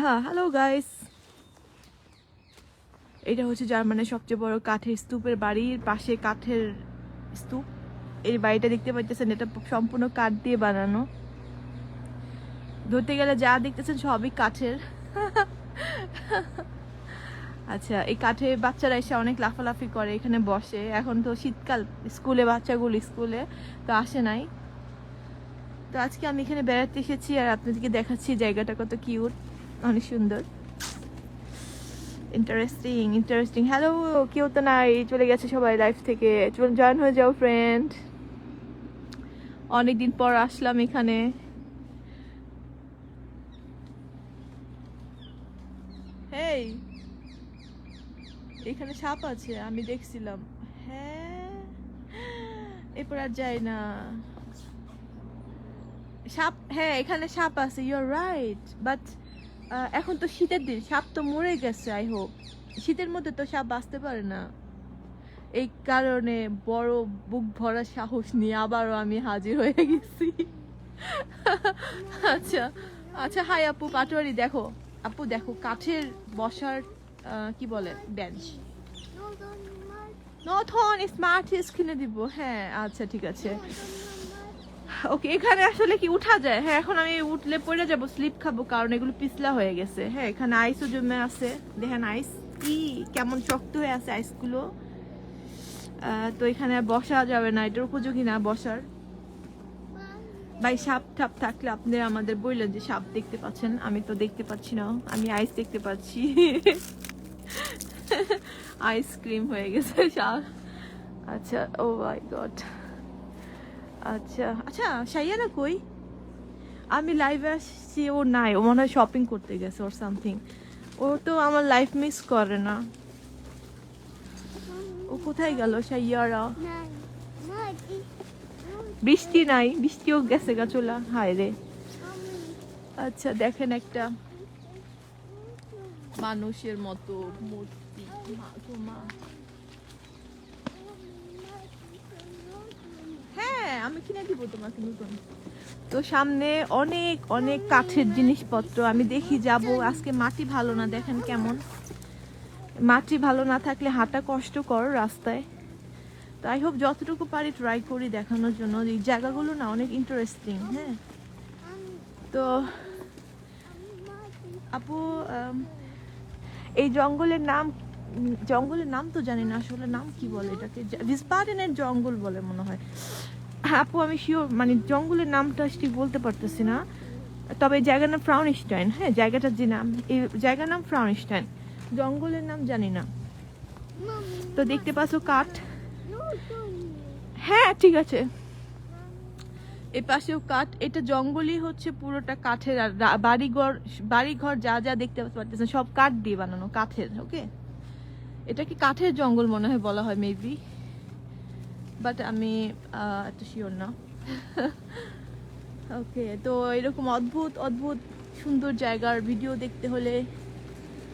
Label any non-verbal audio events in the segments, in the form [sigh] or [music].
Hello guys এটা হচ্ছে জার্মানের সবচেয়ে বড় কাঠের স্তূপের বাড়ির পাশে কাঠের স্তূপ। এই বাড়িটা দেখতে পাইতেছেন, এটা সম্পূর্ণ কাঠ দিয়ে বানানো। ধরতে গেলে যা দেখতেছেন সবই কাঠের। আচ্ছা এই কাঠে বাচ্চারা এসে অনেক লাফালাফি করে, এখানে বসে। এখন তো শীতকাল, স্কুলে বাচ্চাগুলো স্কুলে তো আসে নাই। তো আজকে আমি এখানে বেড়াতে এসেছি আর আপনাদেরকে দেখাচ্ছি জায়গাটা কত কিউট। অনেক সুন্দর। ইন্টারেস্টিং ইন্টারেস্টিং হ্যালো কেউ তো নাই, চলে গেছে সবাই লাইফ থেকে। জয়েন হয়ে যাও ফ্রেন্ড অনেকদিন পর আসলাম এখানে। হেই এখানে সাপ আছে, আমি দেখছিলাম। হ্যাঁ এরপর আর যাই না। সাপ হ্যাঁ এখানে সাপ আছে ইউর রাইট বাট এখন তো শীতের দিন সাপ তো মরে গেছে আই হোপ শীতের মধ্যে তো সাপ বাঁচতে পারে না। এই কারণে বড় বুক ভরা সাহস নিয়ে আবারও আমি হাজির হয়ে গেছি। আচ্ছা আচ্ছা হাই আপু পাটোয়ারি দেখো। আপু দেখো কাঠের বসার কি বলে বেঞ্চ নথন স্মার্ট কিনে দিব হ্যাঁ আচ্ছা ঠিক আছে। ওকে, এখানে আসলে কি উঠা যায়? হ্যাঁ এখন আমি উঠলে পড়ে যাব স্লিপ খাব, কারণ এগুলো পিছলা হয়ে গেছে। হ্যাঁ এখানে আইসও জমে আছে। দেখেন আইস কি কেমন শক্ত হয়ে আছে আইসগুলো তো এখানে বসা যাবে না, এটার উপযোগী না বসার। ভাই, সাপ ঠাপ থাকলে আপনি আমাদের বললেন যে সাপ দেখতে পাচ্ছেন, আমি তো দেখতে পাচ্ছি না। আমি আইস দেখতে পাচ্ছি। [laughs] আইসক্রিম হয়ে গেছে সাপ। আচ্ছা ও মাই গড আচ্ছা আচ্ছা সাইয়ানা কই? আমি লাইভে আসছি, ও নাই, ও মনে হয় শপিং করতে গেছে ওর সামথিং ও তো আমার লাইফ মিস করে না। ও কোথায় গেল সাইয়ারা? বৃষ্টি নাই, বৃষ্টিও গেছে গা চলা, হায় রে। আচ্ছা দেখেন একটা মানুষের মতো মূর্তি, মা গো মা। হ্যাঁ আমি কিনে দিব তোমাকে নতুন। তো সামনে অনেক অনেক কাঠের জিনিসপত্র। আমি দেখি যাব। আজকে মাটি ভালো না, দেখেন কেমন। মাটি ভালো না থাকলে হাঁটা কষ্টকর রাস্তায়। তো আই হোপ যতটুকু পারি ট্রাই করি দেখানোর জন্য। এই জায়গাগুলো না অনেক ইন্টারেস্টিং হ্যাঁ। তো আপু এই জঙ্গলের নাম জঙ্গলের নাম তো জানি না, আসলে নাম কি বলে এটাকে? ভিসপারেনের জঙ্গল বলে মনে হয়। আপু, আমি শিওর মানে জঙ্গলের নামটা ঠিক বলতে পারতেছি না। তবে জায়গার নাম ফ্রাউনস্টাইন হ্যাঁ জায়গাটার যে নাম, এই জায়গার নাম ফ্রাউনস্টাইন জঙ্গলের নাম জানি না। তো দেখতে পাচ্ছ কাঠ। হ্যাঁ ঠিক আছে। এই পাশেও কাঠ, এটা জঙ্গলই হচ্ছে পুরোটা কাঠের আর বাড়িঘর বাড়িঘর যা যা দেখতে পাচ্ছেন সব কাঠ দিয়ে বানানো, কাঠের ওকে এটা কি কাঠের জঙ্গল মনে হয় বলা হয় মেবি বাট আমি এত শিওর না। [laughs] ওকে তো এরকম অদ্ভুত অদ্ভুত সুন্দর জায়গার ভিডিও দেখতে হলে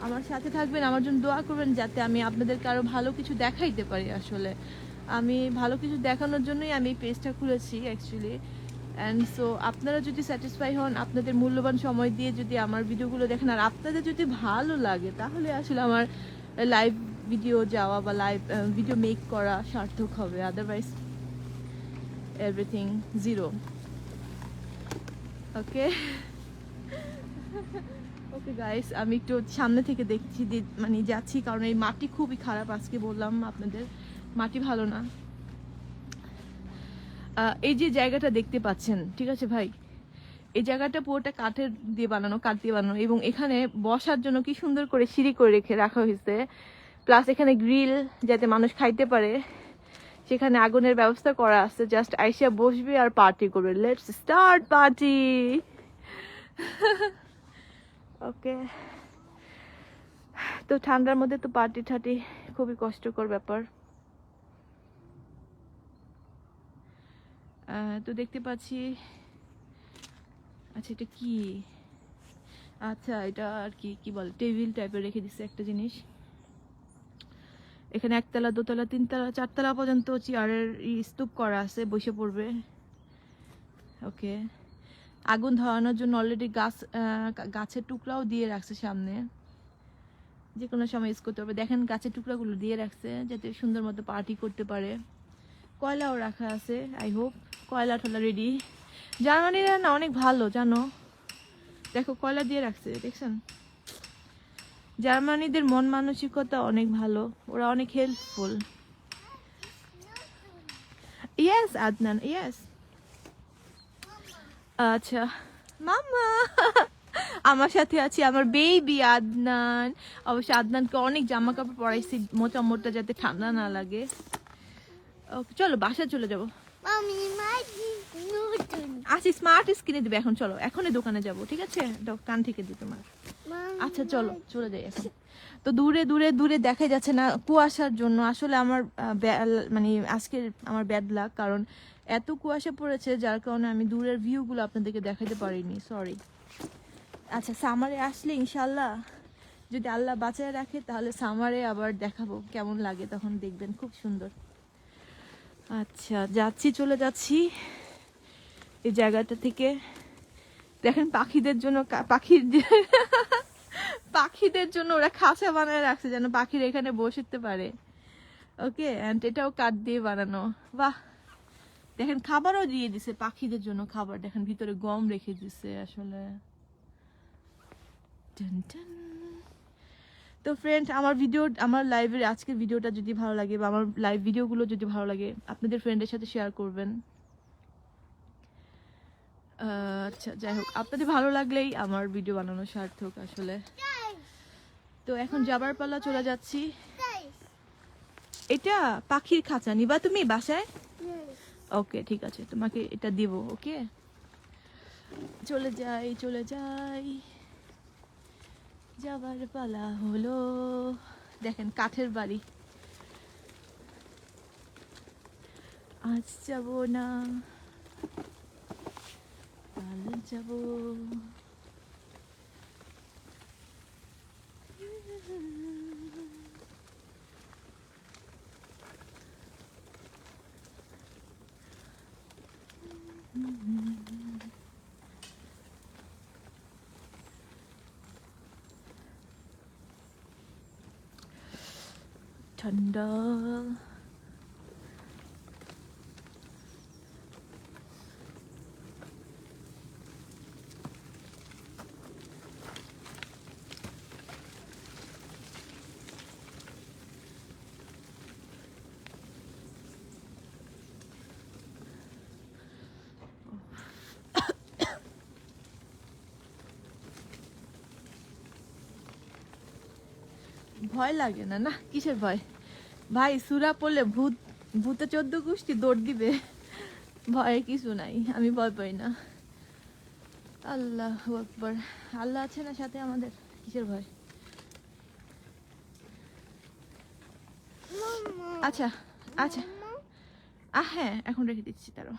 আমার সাথে থাকবেন, আমার জন্য দোয়া করবেন যাতে আমি আপনাদেরকে আরও ভালো কিছু দেখাইতে পারি আসলে। আমি ভালো কিছু দেখানোর জন্যই আমি পেজটা খুলেছি অ্যাকচুয়ালি অ্যান্ড সো আপনারা যদি স্যাটিসফাই হন, আপনাদের মূল্যবান সময় দিয়ে যদি আমার ভিডিওগুলো দেখেন, আর আপনাদের যদি ভালো লাগে, তাহলে আসলে আমার লাইভ ভিডিও যাওয়া বা লাইভ ভিডিও মেক করা সার্থক হবে। Otherwise everything zero okay okay guys আমি একটু সামনে থেকে দেখছি মানে যাচ্ছি, কারণ এই মাটি খুবই খারাপ আজকে বললাম আপনাদের। মাটি ভালো না। এই যে জায়গাটা দেখতে পাচ্ছেন, ঠিক আছে ভাই? এই জায়গাটা পুরোটা কাঠের দিয়ে বানানো, কাঠ দিয়ে বানানো, এবং এখানে বসার জন্য কি সুন্দর করে সিঁড়ি করে রেখে রাখা হয়েছে। প্লাস এখানে গ্রিল যাতে মানুষ খাইতে পারে, সেখানে আগুনের ব্যবস্থা করা আছে। জাস্ট আইসিয়া বসবে আর পার্টি করবে। লেটস স্টার্ট পার্টি ওকে তো ঠান্ডার মধ্যে তো পার্টি ঠাটি খুবই কষ্টকর ব্যাপার। তো দেখতে পাচ্ছি আচ্ছা এটা কি? আচ্ছা এটা আর কি কি বলে? টেবিল টাইপের রেখে দিচ্ছে একটা জিনিস। এখানে একতলা, দোতলা, তিনতলা, চারতলা পর্যন্ত চেয়ারের স্তূপ করা আছে, বসে পড়বে। ওকে। আগুন ধরানোর জন্য অলরেডি গাছ গাছের টুকরাও দিয়ে রাখছে সামনে। যে কোনো সময় ইউজ করতে পারবে। দেখেন গাছের টুকরাগুলো দিয়ে রাখছে, যাতে সুন্দর মতো পার্টি করতে পারে। কয়লাও রাখা আছে আই হোপ কয়লা টয়লা রেডি জার্মানিরা না অনেক ভালো, জানো? দেখো, কয়লা দিয়ে রাখছে, দেখছেন? জার্মানিদের মন মানসিকতা অনেক ভালো ওরা অনেক হেল্পফুল ইয়েস আদনান ইয়েস আচ্ছা। মামা আমার সাথে আছে আমার বেবি আদনান। অবশ্য আদনানকে অনেক জামা কাপড় পরাইছি মোটা মোটা যাতে ঠান্ডা না লাগে। ওকে চলো বাসায় চলে যাব. আচ্ছা স্মার্ট কিনে দিবে এখন চলো এখনই দোকানে যাব ঠিক আছে? কান থেকে দিই তোমার। আচ্ছা চলো, চলে যাই এখন। তো দূরে দূরে দূরে দেখা যাচ্ছে না কুয়াশার জন্য। আসলে আমার মানে আজকের আমার ব্যাড লাগ কারণ এত কুয়াশা পড়েছে, যার কারণে আমি দূরের ভিউগুলো আপনাদেরকে দেখাতে পারিনি সরি আচ্ছা সামারে আসলে ইনশাল্লাহ যদি আল্লাহ বাঁচায় রাখে, তাহলে সামারে আবার দেখাবো, কেমন লাগে তখন দেখবেন, খুব সুন্দর। আচ্ছা যাচ্ছি, চলে যাচ্ছি এই জায়গাটা থেকে। দেখেন, পাখিদের জন্য পাখির [laughs] পাখিদের জন্য ওরা খাঁচা বানায় রাখছে যেন পাখির এখানে বসতে পারে। ওকে অ্যান্ড এটাও কাঠ দিয়ে বানানো। বাহ! দেখেন, খাবারও দিয়ে দিছে পাখিদের জন্য খাবার। দেখেন, ভিতরে গম রেখে দিছে আসলে। তো ফ্রেন্ড আমার ভিডিও আমার লাইভের আজকের ভিডিওটা যদি ভালো লাগে বা আমার লাইভ ভিডিওগুলো যদি ভালো লাগে, আপনাদের ফ্রেন্ডের সাথে শেয়ার করবেন। আচ্ছা যাই হোক, আপনাদের ভালো লাগলেই আমার ভিডিও বানানো সার্থক আসলে। তো এখন যাবার পালা চলে যাচ্ছি. এটা পাখির খাঁচা। নিবা তুমি বাসায়? ওকে ঠিক আছে তোমাকে এটা দিব ওকে? চলে যাই চলে যাই। যাবার পালা হলো। দেখেন কাঠের বাড়ি। আজ যাব না কাল যাব। ঠান্ডা ভয় লাগে না না? কিসের ভয়? ভাই সুরা পড়লে ভূত ভূতে চোদ্দ গোষ্ঠী দৌড় দিবে। ভয়ের কিছু নাই আমি ভয় পাই না। আল্লাহ আকবর। আল্লাহ আছে না সাথে আমাদের? কিসের ভয়? আচ্ছা আচ্ছা। আহ হ্যাঁ এখন রেখে দিচ্ছি তারও।